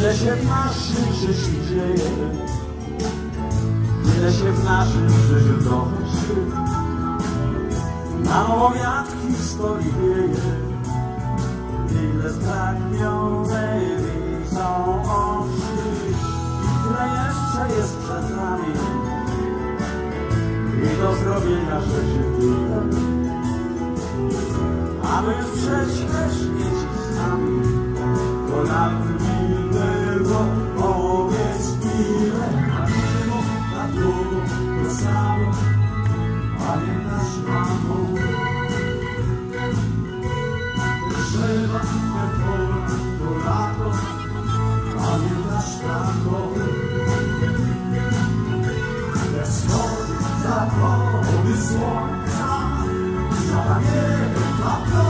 Ile się w naszym życiu dzieje Ile się w naszym życiu dochodzi. Na owiatki stoi wieje Ile zpragnionej to zdrowie nasze się pyta. A my przecież też dzieci z nami, ponad minnego owiec pile. Na żywo, na długo, to samo, pamiętasz mamo. Drzewa, te pola, to lato, pamiętasz tako. I'll this one time. So yeah,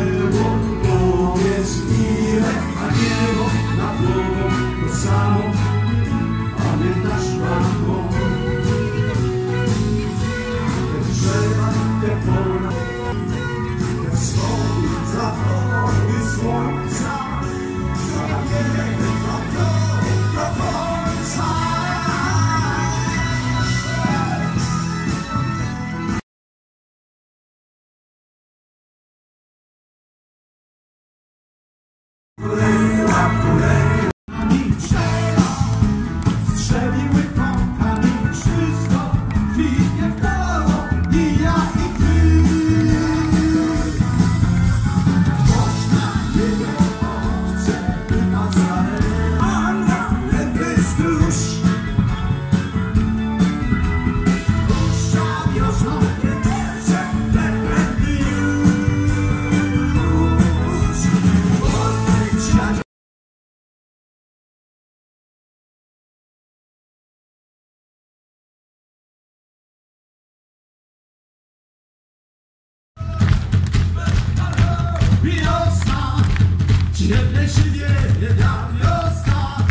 Jednej siwie jedna wioska,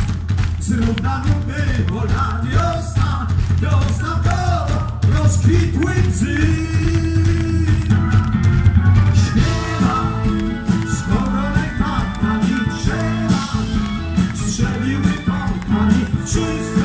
zrówna mu było na wiosna, wiosna to rozkwitły brzy. Choose